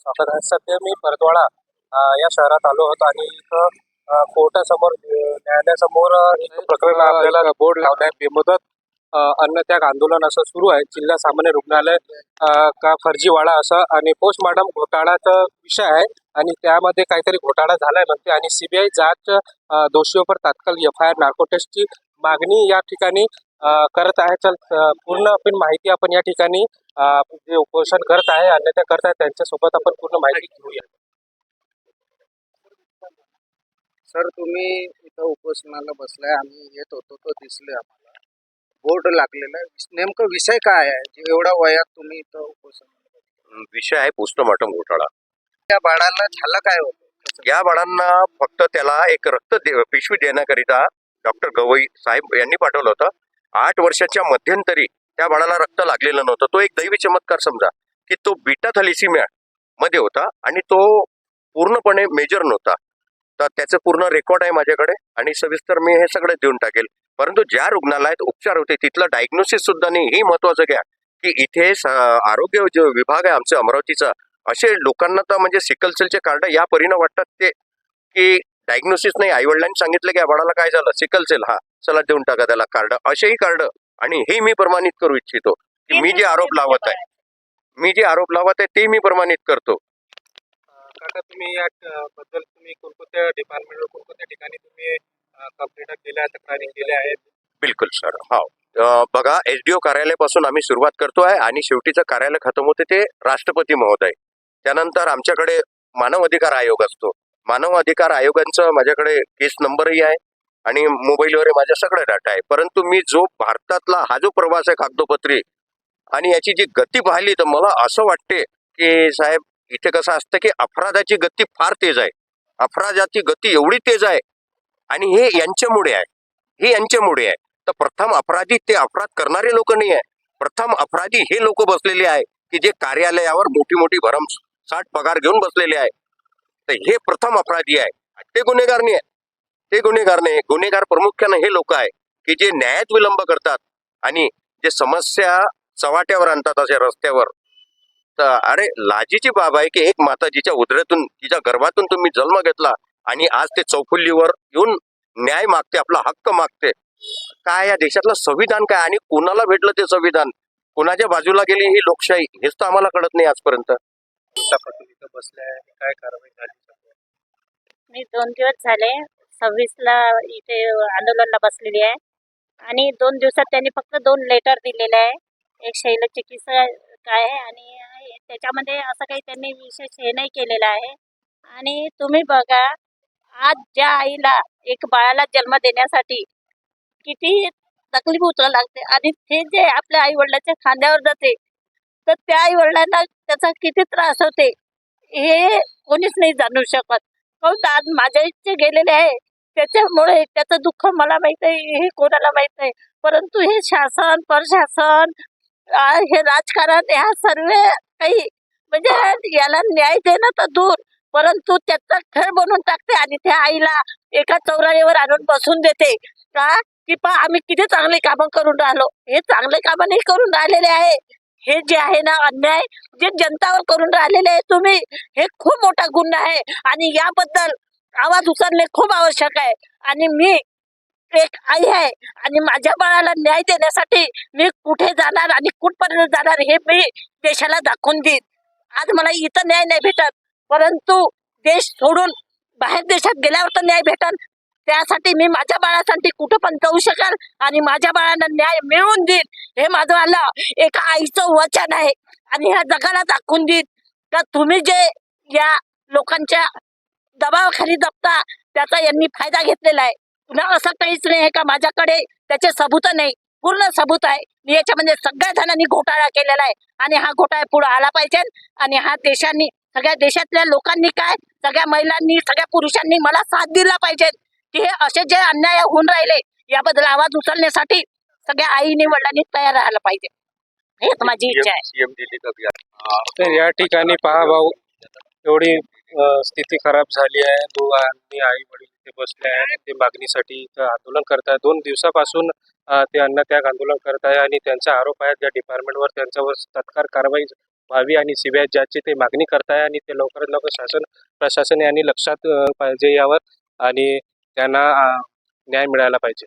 स्वागत आहे सध्या मी परतवाडा या शहरात आलो होतो आणि इथं कोर्टासमोर न्यायालयासमोर एक प्रकरण आपल्याला बोर्ड लावलं आहे. बेमुदत अन्नत्याग आंदोलन असं सुरू आहे. जिल्हा सामान्य रुग्णालय का फर्जीवाडा असं आणि पोस्टमॉर्टम घोटाळाचा विषय आहे. आणि त्यामध्ये काहीतरी घोटाळा झालाय म्हणते. आणि सीबीआय जांच दोषीवर तात्काळ एफ आय आर नार्कोटेस्टची मागणी या ठिकाणी करत आहे. चल पूर्ण आपण माहिती आपण या ठिकाणी अ, जे उपोषण करत आहे अन्यथा करत आहे त्यांच्यासोबत आपण पूर्ण माहिती घेऊया. सर तुम्ही इथं उपोषणाला बसलाय आम्ही येत होतो तो दिसले आम्हाला. बोर्ड लागलेला आहे. नेमकं विषय काय आहे? जे एवढ्या वयात तुम्ही इथं उपोषण विषय आहे पोस्टमॉर्टम घोटाळा. त्या बाळाला झालं काय होतं? या बाळांना फक्त त्याला एक रक्त दे- पिशवी देण्याकरिता डॉक्टर गवई साहेब यांनी पाठवलं होतं. आठ वर्षाच्या मध्यंतरी त्या बाळाला रक्त लागलेलं नव्हतं. तो एक दैवी चमत्कार समजा की तो बीटा थॅलिसिमिया मध्ये होता आणि तो पूर्णपणे मेजर नव्हता. तर त्याचं पूर्ण रेकॉर्ड आहे माझ्याकडे आणि सविस्तर मी हे सगळं देऊन टाकेल. परंतु ज्या रुग्णालयात उपचार होते तिथलं डायग्नोसिस सुद्धा नाही. हे महत्वाचं घ्या की इथे आरोग्य जो विभाग आहे आमचं अमरावतीचा असे लोकांना तर म्हणजे सिकल सेलचे कार्ड या परीनं वाटतात ते की डायग्नोसिस नाही. आईवडिलांनी सांगितलं की या बाळाला काय झालं? सिकल सेल हा. चला देऊन टाका त्याला कार्ड. असेही कार्ड. आणि हे मी प्रमाणित करू इच्छितो. की मी जे आरोप लावत आहे. मी जे आरोप लावत आहे ते मी प्रमाणित करतो. काका तुम्ही या बद्दल तुम्ही कोणकोणत्या कोणकोणत्या ठिकाणी तुम्ही कंप्लेंट केल्या तक्रारी केल्या आहेत? बिलकुल सर हो. अं, बघा एस डी ओ कार्यालयापासून आम्ही सुरुवात करतो आहे आणि शेवटीचं कार्यालय खतम होते ते राष्ट्रपती महोदय. त्यानंतर आमच्याकडे मानव अधिकार आयोग असतो. मानव अधिकार आयोगांचं माझ्याकडे केस नंबरही आहे. आणि मोबाईलवर माझा सगळं डाटा आहे. परंतु मी जो भारतातला हा जो प्रवास आहे कागदोपत्री आणि याची जी गती पाहिली तर मला असं वाटते की साहेब इथे कसं असतं की अपराधाची गती फार तेज आहे. अपराधाची गती एवढी तेज आहे आणि हे यांच्यामुळे आहे. हे यांच्यामुळे आहे. तर प्रथम अपराधी ते अपराध करणारे लोक नाही आहे. प्रथम अपराधी हे लोक बसलेले आहे की जे कार्यालयावर मोठी मोठी भरमसाठ पगार घेऊन बसलेले आहे. तर हे प्रथम अपराधी आहे. ते गुन्हेगार नाही आहे. ते गुन्हेगार नाही गुन्हेगार प्रामुख्याने हे लोक आहे की जे न्यायात विलंब करतात आणि जे समस्या चव्हाट्यावर आणतात अशा रस्त्यावर. तर अरे लाजीची बाब आहे की एक माताजीच्या उदरातून तिच्या गर्भातून तुम्ही जन्म घेतला आणि आज ते चौफुल्लीवर येऊन न्याय मागते आपला हक्क मागते. काय या देशातलं संविधान काय आणि कोणाला भेटलं ते संविधान? कोणाच्या बाजूला गेली ही लोकशाही? हेच तर आम्हाला कळत नाही आजपर्यंत. आपण इथं बसले आहे आणि काय कारवाई झाली? मी दोन दिवस झाले सव्वीसला इथे आंदोलनला बसलेली आहे. आणि दोन दिवसात त्यांनी फक्त दोन लेटर दिलेले आहे. एक शैल चिकित्सा काय आहे आणि त्याच्यामध्ये असं काही त्यांनी विशेष हे नाही केलेलं आहे. आणि तुम्ही बघा आज ज्या आईला एक बाळाला जन्म देण्यासाठी किती तकलीफ उचलावं लागते आणि ते जे आपल्या आई वडिलाच्या खांद्यावर जाते तर त्या आई वडिलांना त्याचा किती त्रास होते हे कोणीच नाही जाणू शकत. काऊन आज माझ्या इच्छे गेलेले आहे. त्याच्यामुळे त्याचं दुःख मला माहीत आहे हे कोणाला माहीत आहे? परंतु हे शासन प्रशासन हे राजकारण ह्या सर्व काही म्हणजे याला न्याय देणं तर दूर परंतु त्याचा खेळ बनवून टाकते आणि त्या आईला एका चौराळीवर आणून बसून देते. का? की पा आम्ही किती चांगले कामं करून राहिलो. हे चांगले कामं नाही करून राहिलेले आहे. हे जे आहे ना अन्याय जे जनतावर करून राहिलेले आहे तुम्ही हे खूप मोठा गुन्हा आहे. आणि याबद्दल आवाज उचलणे खूप आवश्यक आहे. आणि मी एक आई आहे आणि माझ्या बाळाला न्याय देण्यासाठी मी कुठे जाणार आणि कुठपर्यंत जाणार हे मी देशाला दाखवून देईन. आज मला इथं न्याय नाही भेटत. परंतु देश सोडून बाहेर देशात गेल्यावर तर न्याय भेटल. त्यासाठी मी माझ्या बाळासाठी कुठं पण जाऊ शकेल आणि माझ्या बाळाला न्याय मिळवून देईन. हे माझं आलं. एका आईचं वचन आहे. आणि ह्या जगाला दाखवून देईन. का तुम्ही जे या लोकांच्या दबावाखाली जपता त्याचा यांनी फायदा घेतलेला आहे. पुन्हा असं काहीच नाही आहे का माझ्याकडे? त्याचे सबूत नाही. पूर्ण सबूत आहे. मी याच्यामध्ये सगळ्या जणांनी घोटाळा केलेला आहे. आणि हा घोटाळा पुढे आला पाहिजे. आणि हा देशांनी सगळ्या देशातल्या लोकांनी काय? सगळ्या महिलांनी सगळ्या पुरुषांनी मला साथ दिला पाहिजे. की हे असे जे अन्याय होऊन राहिले याबद्दल आवाज उचलण्यासाठी सगळ्या आईने वडिलांनी तयार राहायला पाहिजे. हेच माझी इच्छा आहे. या ठिकाणी पहा भाऊ. एवढी स्थिती खराब झाली आहे. दोघांनी आई वडील इथे बसले आहे आणि ते मागणीसाठी आंदोलन करत आहे दोन दिवसापासून ते अन्नत्याग आंदोलन करत आहे आणि त्यांचा आरोप आहे. त्या डिपार्टमेंटवर त्यांच्यावर तत्काळ कारवाई व्हावी आणि सीबीआय ज्याची ते मागणी करत आहे आणि ते लवकरात लवकर शासन प्रशासन यांनी लक्षात पाहिजे यावर आणि त्यांना न्याय मिळायला पाहिजे.